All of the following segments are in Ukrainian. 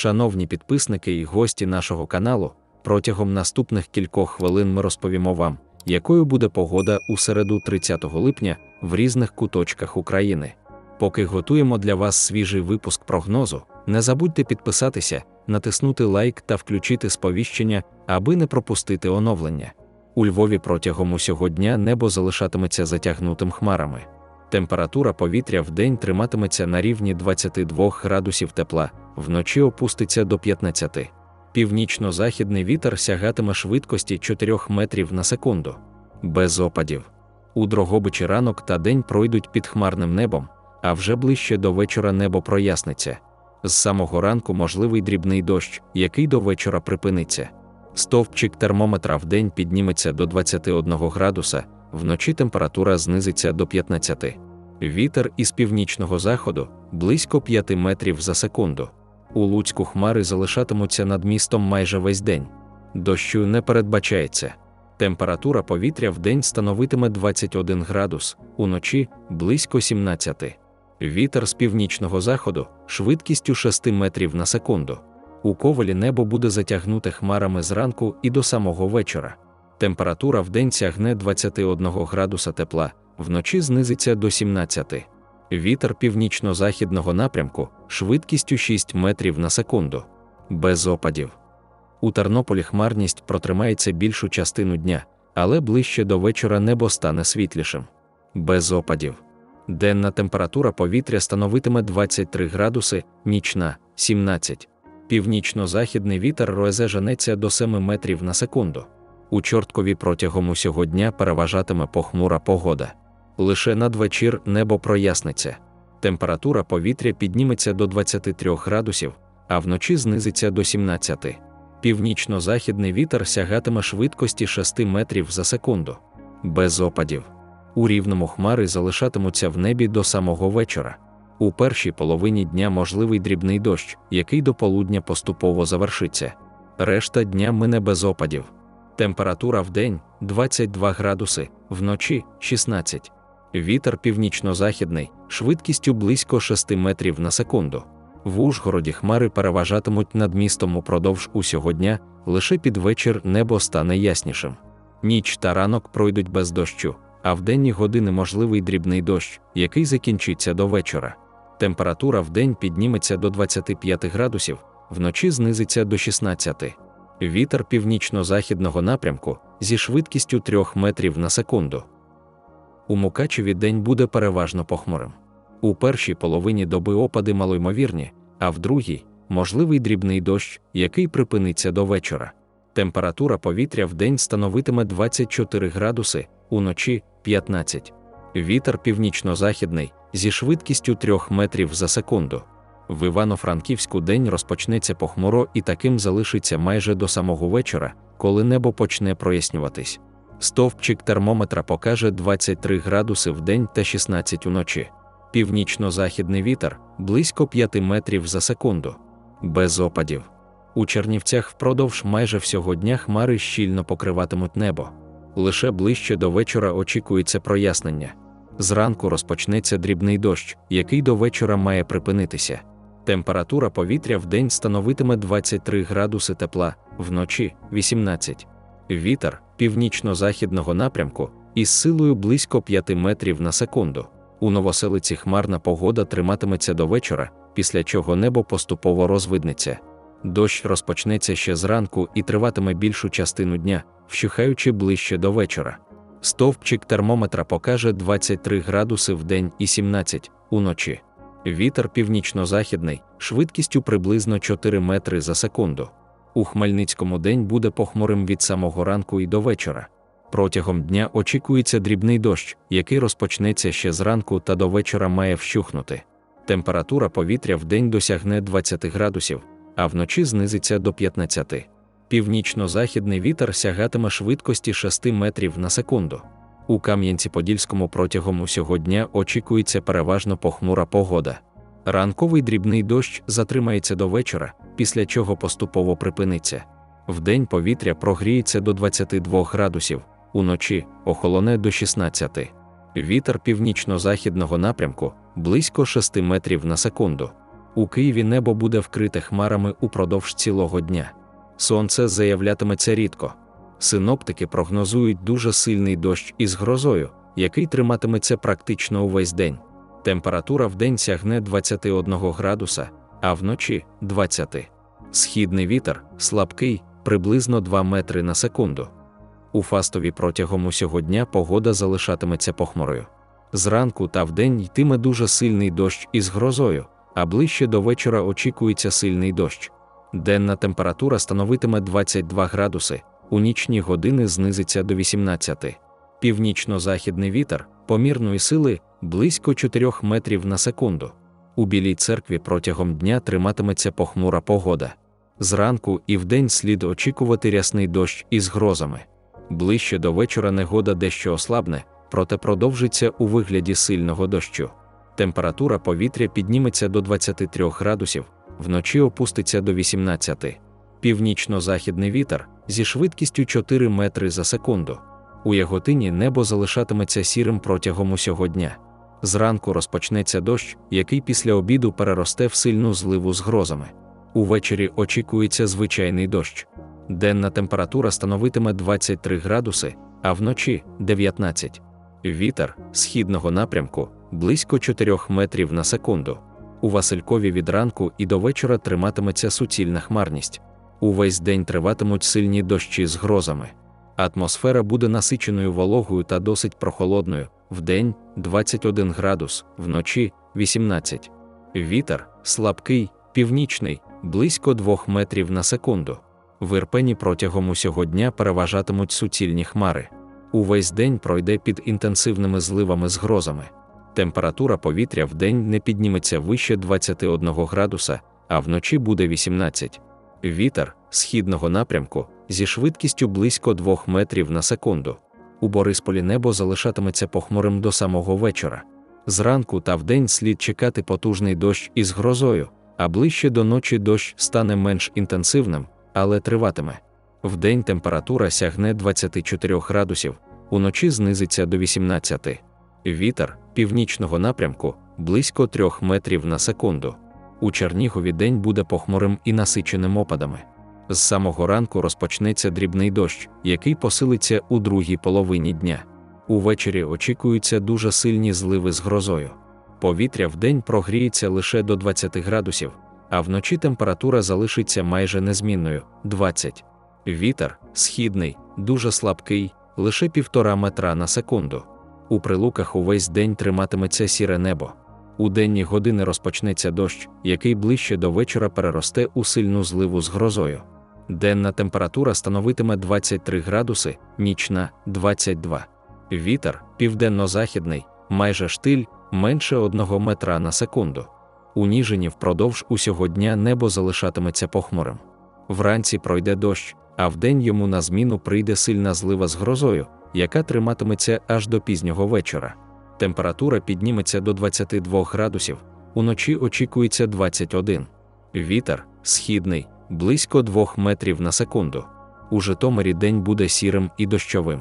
Шановні підписники і гості нашого каналу, протягом наступних кількох хвилин ми розповімо вам, якою буде погода у середу 30 липня в різних куточках України. Поки готуємо для вас свіжий випуск прогнозу, не забудьте підписатися, натиснути лайк та включити сповіщення, аби не пропустити оновлення. У Львові протягом усього дня небо залишатиметься затягнутим хмарами. Температура повітря в день триматиметься на рівні 22 градусів тепла, вночі опуститься до 15. Північно-західний вітер сягатиме швидкості 4 метрів на секунду. Без опадів. У Дрогобичі ранок та день пройдуть під хмарним небом, а вже ближче до вечора небо проясниться. З самого ранку можливий дрібний дощ, який до вечора припиниться. Стовпчик термометра в день підніметься до 21 градуса, вночі температура знизиться до 15. Вітер із північного заходу близько 5 метрів за секунду. У Луцьку хмари залишатимуться над містом майже весь день. Дощу не передбачається. Температура повітря в день становитиме 21 градус, уночі близько 17. Вітер з північного заходу швидкістю 6 метрів на секунду. У ковалі небо буде затягнуте хмарами зранку і до самого вечора. Температура в день сягне 21 градуса тепла, вночі знизиться до 17. Вітер північно-західного напрямку швидкістю 6 метрів на секунду. Без опадів. У Тернополі хмарність протримається більшу частину дня, але ближче до вечора небо стане світлішим. Без опадів. Денна температура повітря становитиме 23 градуси, нічна 17. Північно-західний вітер розе женеться до 7 метрів на секунду. У Чорткові протягом усього дня переважатиме похмура погода. Лише надвечір небо проясниться. Температура повітря підніметься до 23 градусів, а вночі знизиться до 17. Північно-західний вітер сягатиме швидкості 6 метрів за секунду. Без опадів. У рівному хмари залишатимуться в небі до самого вечора. У першій половині дня можливий дрібний дощ, який до полудня поступово завершиться. Решта дня мине без опадів. Температура в день 22 градуси, вночі 16. Вітер північно-західний, швидкістю близько 6 метрів на секунду. В Ужгороді хмари переважатимуть над містом упродовж усього дня, лише під вечір небо стане яснішим. Ніч та ранок пройдуть без дощу, а в денні години можливий дрібний дощ, який закінчиться до вечора. Температура в день підніметься до 25 градусів, вночі знизиться до 16. Вітер північно-західного напрямку зі швидкістю 3 метрів на секунду. У Мукачеві день буде переважно похмурим. У першій половині доби опади малоймовірні, а в другій можливий дрібний дощ, який припиниться до вечора. Температура повітря в день становитиме 24 градуси, уночі 15. Вітер північно-західний зі швидкістю 3 метрів за секунду. В Івано-Франківську день розпочнеться похмуро і таким залишиться майже до самого вечора, коли небо почне прояснюватись. Стовпчик термометра покаже 23 градуси в день та 16 уночі. Північно-західний вітер близько 5 метрів за секунду. Без опадів. У Чернівцях впродовж майже всього дня хмари щільно покриватимуть небо. Лише ближче до вечора очікується прояснення. Зранку розпочнеться дрібний дощ, який до вечора має припинитися. Температура повітря в день становитиме 23 градуси тепла, вночі 18. Вітер північно-західного напрямку із силою близько 5 метрів на секунду. У новоселиці хмарна погода триматиметься до вечора, після чого небо поступово розвиднеться. Дощ розпочнеться ще зранку і триватиме більшу частину дня, вщухаючи ближче до вечора. Стовпчик термометра покаже 23 градуси в день і 17 уночі. Вітер північно-західний, швидкістю приблизно 4 метри за секунду. У Хмельницькому день буде похмурим від самого ранку і до вечора. Протягом дня очікується дрібний дощ, який розпочнеться ще зранку та до вечора має вщухнути. Температура повітря в день досягне 20 градусів, а вночі знизиться до 15. Північно-західний вітер сягатиме швидкості 6 метрів на секунду. У Кам'янці-Подільському протягом усього дня очікується переважно похмура погода. Ранковий дрібний дощ затримається до вечора, після чого поступово припиниться. Вдень повітря прогріється до 22 градусів, уночі охолоне до 16. Вітер північно-західного напрямку близько 6 метрів на секунду. У Києві небо буде вкрите хмарами упродовж цілого дня. Сонце заявлятиметься рідко. Синоптики прогнозують дуже сильний дощ із грозою, який триматиметься практично увесь день. Температура в день сягне 21 градуса, а вночі 20. Східний вітер слабкий, приблизно 2 метри на секунду. У фастові протягом усього дня погода залишатиметься похмурою. Зранку та вдень йтиме дуже сильний дощ із грозою, а ближче до вечора очікується сильний дощ. Денна температура становитиме 22 градуси, у нічні години знизиться до 18. Північно-західний вітер помірної сили близько 4 метрів на секунду. У Білій церкві протягом дня триматиметься похмура погода. Зранку і вдень слід очікувати рясний дощ із грозами. Ближче до вечора негода дещо ослабне, проте продовжиться у вигляді сильного дощу. Температура повітря підніметься до 23 градусів, вночі опуститься до 18. Північно-західний вітер зі швидкістю 4 метри за секунду. У Яготині небо залишатиметься сірим протягом усього дня. Зранку розпочнеться дощ, який після обіду переросте в сильну зливу з грозами. Увечері очікується звичайний дощ. Денна температура становитиме 23 градуси, а вночі 19. Вітер східного напрямку близько 4 метрів на секунду. У Василькові від ранку і до вечора триматиметься суцільна хмарність. Увесь день триватимуть сильні дощі з грозами. Атмосфера буде насиченою вологою та досить прохолодною, вдень 21 градус, вночі 18. Вітер слабкий, північний, близько 2 метрів на секунду. В Ірпені протягом усього дня переважатимуть суцільні хмари. Увесь день пройде під інтенсивними зливами з грозами. Температура повітря в день не підніметься вище 21 градуса, а вночі буде 18. Вітер східного напрямку зі швидкістю близько 2 метрів на секунду. У Борисполі небо залишатиметься похмурим до самого вечора. Зранку та вдень слід чекати потужний дощ із грозою, а ближче до ночі дощ стане менш інтенсивним, але триватиме. Вдень температура сягне 24 градусів, уночі знизиться до 18. Вітер північного напрямку близько 3 метрів на секунду. У Чернігові день буде похмурим і насиченим опадами. З самого ранку розпочнеться дрібний дощ, який посилиться у другій половині дня. Увечері очікуються дуже сильні зливи з грозою. Повітря вдень прогріється лише до 20 градусів, а вночі температура залишиться майже незмінною 20. Вітер східний, дуже слабкий, лише півтора метра на секунду. У прилуках увесь день триматиметься сіре небо. У денні години розпочнеться дощ, який ближче до вечора переросте у сильну зливу з грозою. Денна температура становитиме 23 градуси, нічна 22. Вітер південно-західний, майже штиль, менше 1 метра на секунду. У Ніжині впродовж усього дня небо залишатиметься похмурим. Вранці пройде дощ, а вдень йому на зміну прийде сильна злива з грозою, яка триматиметься аж до пізнього вечора. Температура підніметься до 22 градусів, уночі очікується 21. Вітер східний, близько 2 метрів на секунду. У Житомирі день буде сірим і дощовим.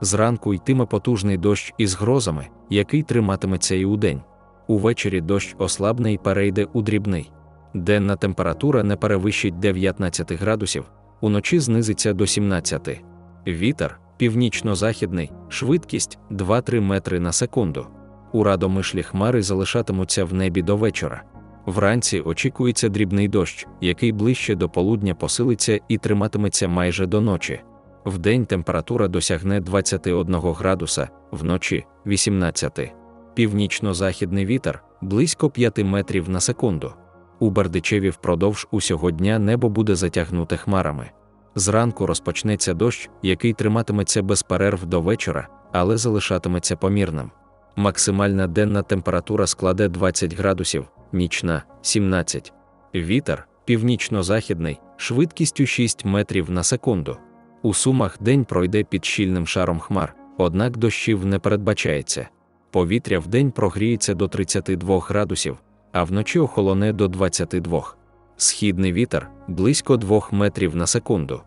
Зранку йтиме потужний дощ із грозами, який триматиметься і удень. Увечері дощ ослабне і перейде у дрібний. Денна температура не перевищить 19 градусів, уночі знизиться до 17. Вітер північно-західний, швидкість 2-3 метри на секунду. У радомишлі хмари залишатимуться в небі до вечора. Вранці очікується дрібний дощ, який ближче до полудня посилиться і триматиметься майже до ночі. Вдень температура досягне 21 градуса, вночі 18. Північно-західний вітер близько 5 метрів на секунду. У Бердичеві впродовж усього дня небо буде затягнуте хмарами. Зранку розпочнеться дощ, який триматиметься без перерв до вечора, але залишатиметься помірним. Максимальна денна температура складе 20 градусів, нічна 17. Вітер північно-західний, швидкістю 6 метрів на секунду. У сумах день пройде під щільним шаром хмар, однак дощів не передбачається. Повітря вдень прогріється до 32 градусів, а вночі охолоне до 22. Східний вітер близько 2 метрів на секунду.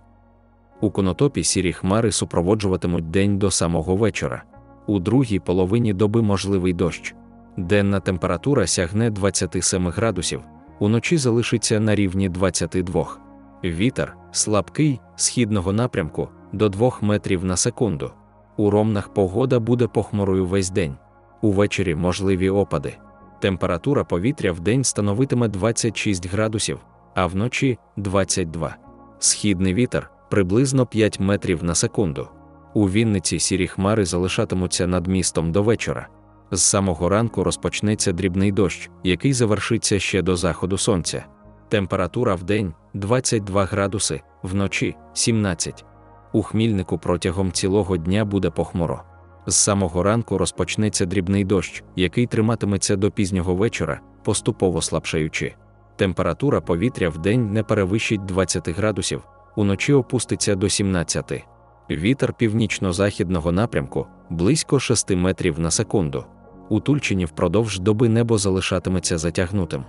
У конотопі сірі хмари супроводжуватимуть день до самого вечора. У другій половині доби можливий дощ. Денна температура сягне 27 градусів, уночі залишиться на рівні 22. Вітер слабкий східного напрямку до 2 метрів на секунду. У ромнах погода буде похмурою весь день. Увечері можливі опади. Температура повітря в день становитиме 26 градусів, а вночі 22. Східний вітер приблизно 5 метрів на секунду. У Вінниці сірі хмари залишатимуться над містом до вечора. З самого ранку розпочнеться дрібний дощ, який завершиться ще до заходу сонця. Температура в день 22 градуси, вночі 17. У хмільнику протягом цілого дня буде похмуро. З самого ранку розпочнеться дрібний дощ, який триматиметься до пізнього вечора, поступово слабшаючи. Температура повітря в день не перевищить 20 градусів, уночі опуститься до 17. Вітер північно-західного напрямку близько 6 метрів на секунду. У Тульчині впродовж доби небо залишатиметься затягнутим.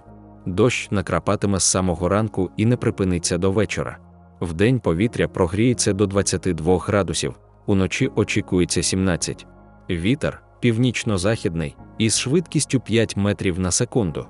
Дощ накрапатиме з самого ранку і не припиниться до вечора. Вдень повітря прогріється до 22 градусів, уночі очікується 17. Вітер північно-західний із швидкістю 5 метрів на секунду.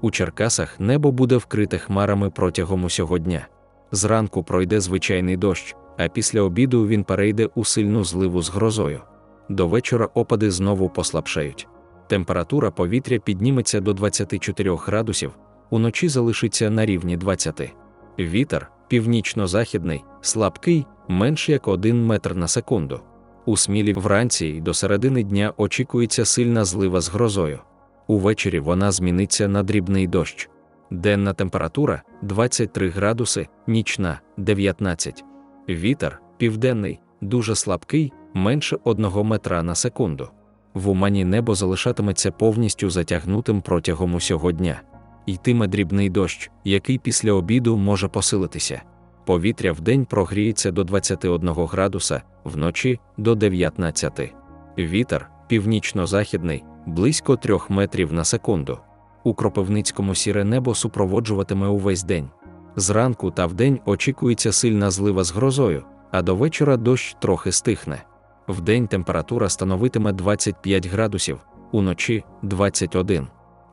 У Черкасах небо буде вкрите хмарами протягом усього дня. Зранку пройде звичайний дощ, а після обіду він перейде у сильну зливу з грозою. До вечора опади знову послабшають. Температура повітря підніметься до 24 градусів, уночі залишиться на рівні 20. Вітер північно-західний, слабкий, менш як 1 метр на секунду. У смілі вранці і до середини дня очікується сильна злива з грозою. Увечері вона зміниться на дрібний дощ. Денна температура 23 градуси, нічна 19. Вітер південний, дуже слабкий, менше 1 метра на секунду. В умані небо залишатиметься повністю затягнутим протягом усього дня. Йтиме дрібний дощ, який після обіду може посилитися. Повітря вдень прогріється до 21 градуса, вночі до 19. Вітер північно-західний, близько 3 метрів на секунду. У Кропивницькому сіре небо супроводжуватиме увесь день. Зранку та вдень очікується сильна злива з грозою, а до вечора дощ трохи стихне. Вдень температура становитиме 25 градусів, уночі 21.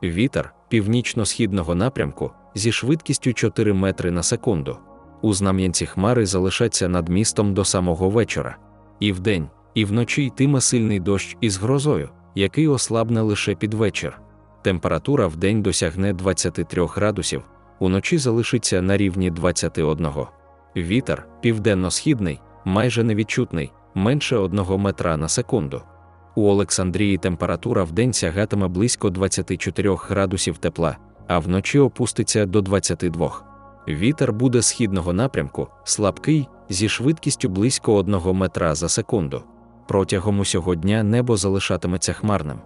Вітер північно-східного напрямку зі швидкістю 4 метри на секунду. У знам'янці хмари залишаться над містом до самого вечора. І вдень, і вночі йтиме сильний дощ із грозою, який ослабне лише під вечір. Температура вдень досягне 23 градусів, уночі залишиться на рівні 21. Вітер південно-східний, майже невідчутний, менше 1 метра на секунду. У Олександрії температура вдень сягатиме близько 24 градусів тепла, а вночі опуститься до 22. Вітер буде східного напрямку, слабкий, зі швидкістю близько 1 метра за секунду. Протягом усього дня небо залишатиметься хмарним.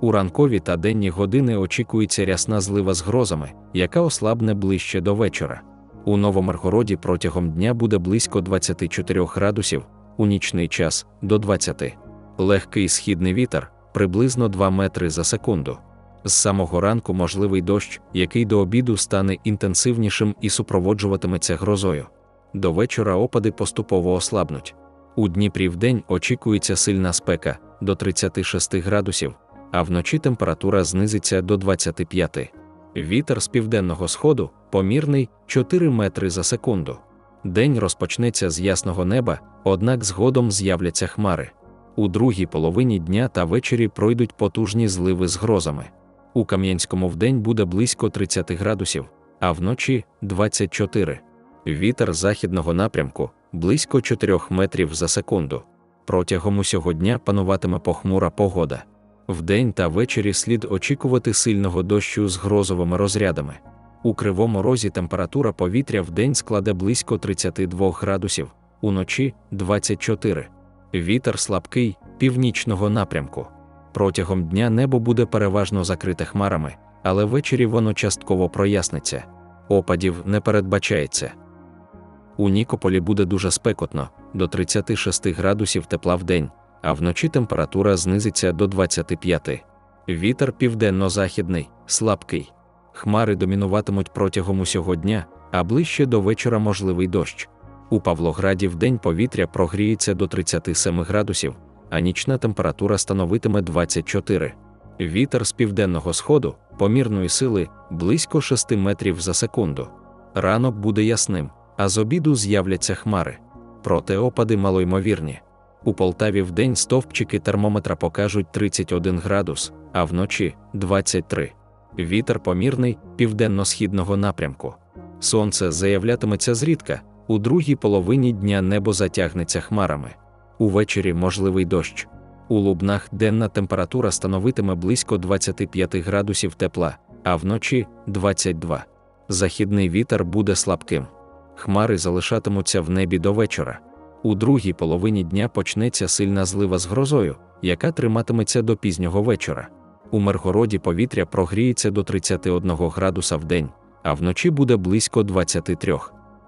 У ранкові та денні години очікується рясна злива з грозами, яка ослабне ближче до вечора. У Новомаргороді протягом дня буде близько 24 градусів, у нічний час до 20. Легкий східний вітер приблизно 2 метри за секунду. З самого ранку можливий дощ, який до обіду стане інтенсивнішим і супроводжуватиметься грозою. До вечора опади поступово ослабнуть. У Дніпрі вдень очікується сильна спека до 36 градусів, а вночі температура знизиться до 25. Вітер з південного сходу помірний 4 метри за секунду. День розпочнеться з ясного неба, однак згодом з'являться хмари. У другій половині дня та ввечері пройдуть потужні зливи з грозами. У Кам'янському вдень буде близько 30 градусів, а вночі 24. Вітер західного напрямку близько 4 метрів за секунду. Протягом усього дня пануватиме похмура погода. Вдень та ввечері слід очікувати сильного дощу з грозовими розрядами. У кривому розі температура повітря в день складе близько 32 градусів, уночі 24. Вітер слабкий, північного напрямку. Протягом дня небо буде переважно закрите хмарами, але ввечері воно частково проясниться. Опадів не передбачається. У Нікополі буде дуже спекотно, до 36 градусів тепла в день, а вночі температура знизиться до 25. Вітер південно-західний, слабкий. Хмари домінуватимуть протягом усього дня, а ближче до вечора можливий дощ. У Павлограді вдень повітря прогріється до 37 градусів, а нічна температура становитиме 24. Вітер з південного сходу, помірної сили близько 6 метрів за секунду. Ранок буде ясним, а з обіду з'являться хмари. Проте опади малоймовірні. У Полтаві в день стовпчики термометра покажуть 31 градус, а вночі 23. Вітер помірний південно-східного напрямку. Сонце заявлятиметься зрідка, у другій половині дня небо затягнеться хмарами. Увечері можливий дощ. У Лубнах денна температура становитиме близько 25 градусів тепла, а вночі 22. Західний вітер буде слабким. Хмари залишатимуться в небі до вечора. У другій половині дня почнеться сильна злива з грозою, яка триматиметься до пізнього вечора. У Миргороді повітря прогріється до 31 градуса в день, а вночі буде близько 23.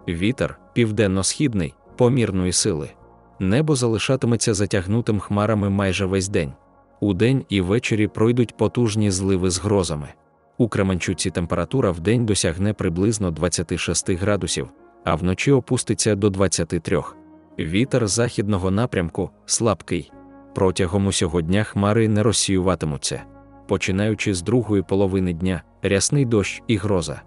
Вітер південно-східний, помірної сили. Небо залишатиметься затягнутим хмарами майже весь день. Удень і ввечері пройдуть потужні зливи з грозами. У Кременчуці температура в день досягне приблизно 26 градусів, а вночі опуститься до 23. Вітер західного напрямку слабкий. Протягом усього дня хмари не розсіюватимуться. Починаючи з другої половини дня, рясний дощ і гроза.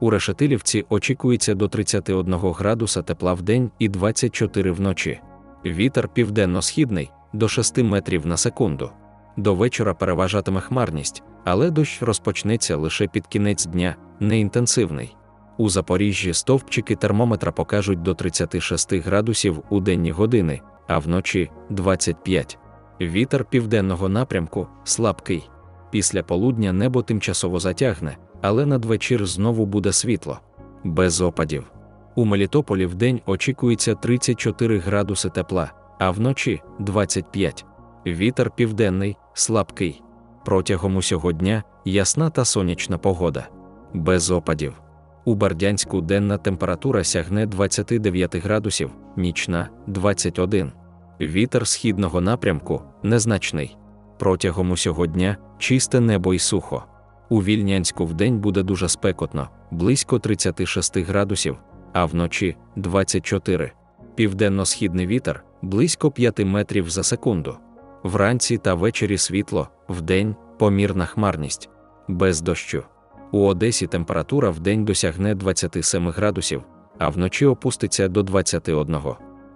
У Решетилівці очікується до 31 градуса тепла в день і 24 вночі. Вітер південно-східний до 6 метрів на секунду. До вечора переважатиме хмарність, але дощ розпочнеться лише під кінець дня, неінтенсивний. У Запоріжжі стовпчики термометра покажуть до 36 градусів у денні години, а вночі 25. Вітер південного напрямку слабкий. Після полудня небо тимчасово затягне, але надвечір знову буде світло. Без опадів. У Мелітополі вдень очікується 34 градуси тепла, а вночі 25. Вітер південний, слабкий. Протягом усього дня ясна та сонячна погода. Без опадів. У Бардянську денна температура сягне 29 градусів, нічна 21. Вітер східного напрямку незначний. Протягом усього дня чисте небо і сухо. У Вільнянську вдень буде дуже спекотно, близько 36 градусів, а вночі 24. Південно-східний вітер близько 5 метрів за секунду. Вранці та ввечері світло, вдень помірна хмарність, без дощу. У Одесі температура вдень досягне 27 градусів, а вночі опуститься до 21.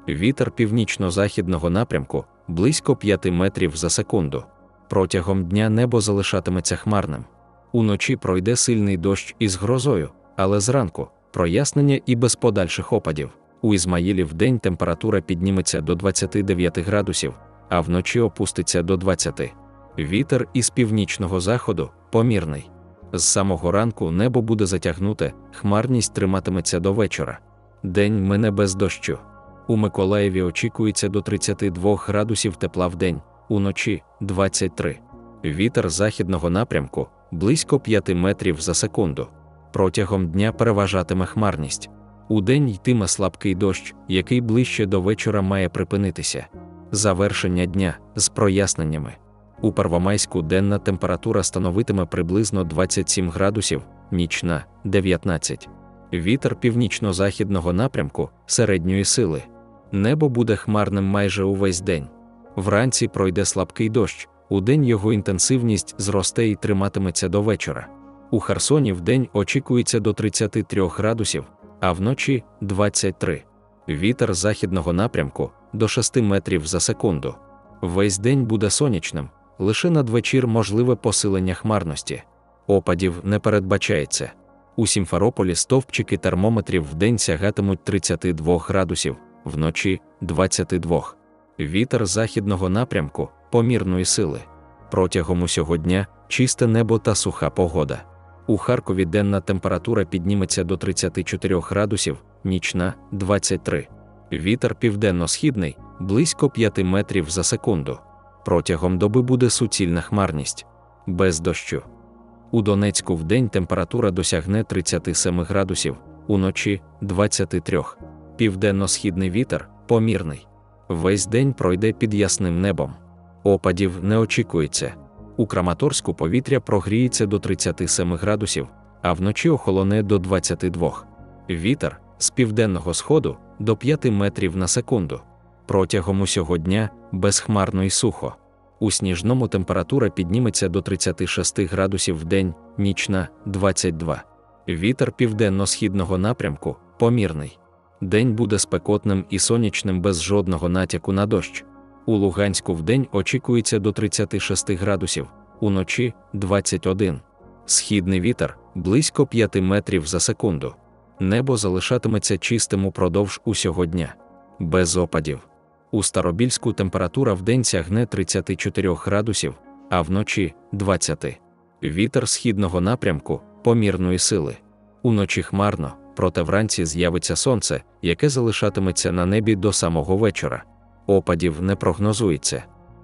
Вітер північно-західного напрямку близько 5 метрів за секунду. Протягом дня небо залишатиметься хмарним. Уночі пройде сильний дощ із грозою, але зранку прояснення і без подальших опадів. У Ізмаїлі в день температура підніметься до 29 градусів, а вночі опуститься до 20. Вітер із північного заходу помірний. З самого ранку небо буде затягнуте, хмарність триматиметься до вечора. День мине без дощу. У Миколаєві очікується до 32 градусів тепла в день, уночі 23. Вітер західного напрямку близько 5 метрів за секунду. Протягом дня переважатиме хмарність. Удень йтиме слабкий дощ, який ближче до вечора має припинитися. Завершення дня з проясненнями. У Первомайську денна температура становитиме приблизно 27 градусів, нічна 19. Вітер північно-західного напрямку середньої сили. Небо буде хмарним майже увесь день. Вранці пройде слабкий дощ, удень його інтенсивність зросте і триматиметься до вечора. У Херсоні вдень очікується до 33 градусів, а вночі 23. Вітер західного напрямку до 6 метрів за секунду. Весь день буде сонячним, лише надвечір можливе посилення хмарності. Опадів не передбачається. У Сімферополі стовпчики термометрів вдень сягатимуть 32 градусів, вночі 22. Вітер західного напрямку помірної сили. Протягом усього дня чисте небо та суха погода. У Харкові денна температура підніметься до 34 градусів, нічна 23. Вітер південно-східний близько 5 метрів за секунду. Протягом доби буде суцільна хмарність, без дощу. У Донецьку вдень температура досягне 37 градусів, уночі 23. Південно-східний вітер помірний. Весь день пройде під ясним небом. Опадів не очікується. У Краматорську повітря прогріється до 37 градусів, а вночі охолоне до 22. Вітер з південного сходу до 5 метрів на секунду. Протягом усього дня безхмарно і сухо. У сніжному температура підніметься до 36 градусів в день, нічна 22. Вітер південно-східного напрямку помірний. День буде спекотним і сонячним без жодного натяку на дощ. У Луганську вдень очікується до 36 градусів, уночі 21. Східний вітер близько 5 метрів за секунду. Небо залишатиметься чистим упродовж усього дня. Без опадів. У Старобільську температура вдень сягне 34 градусів, а вночі 20. Вітер східного напрямку помірної сили. Уночі хмарно, проте вранці з'явиться сонце, яке залишатиметься на небі до самого вечора. Опадів не прогнозується.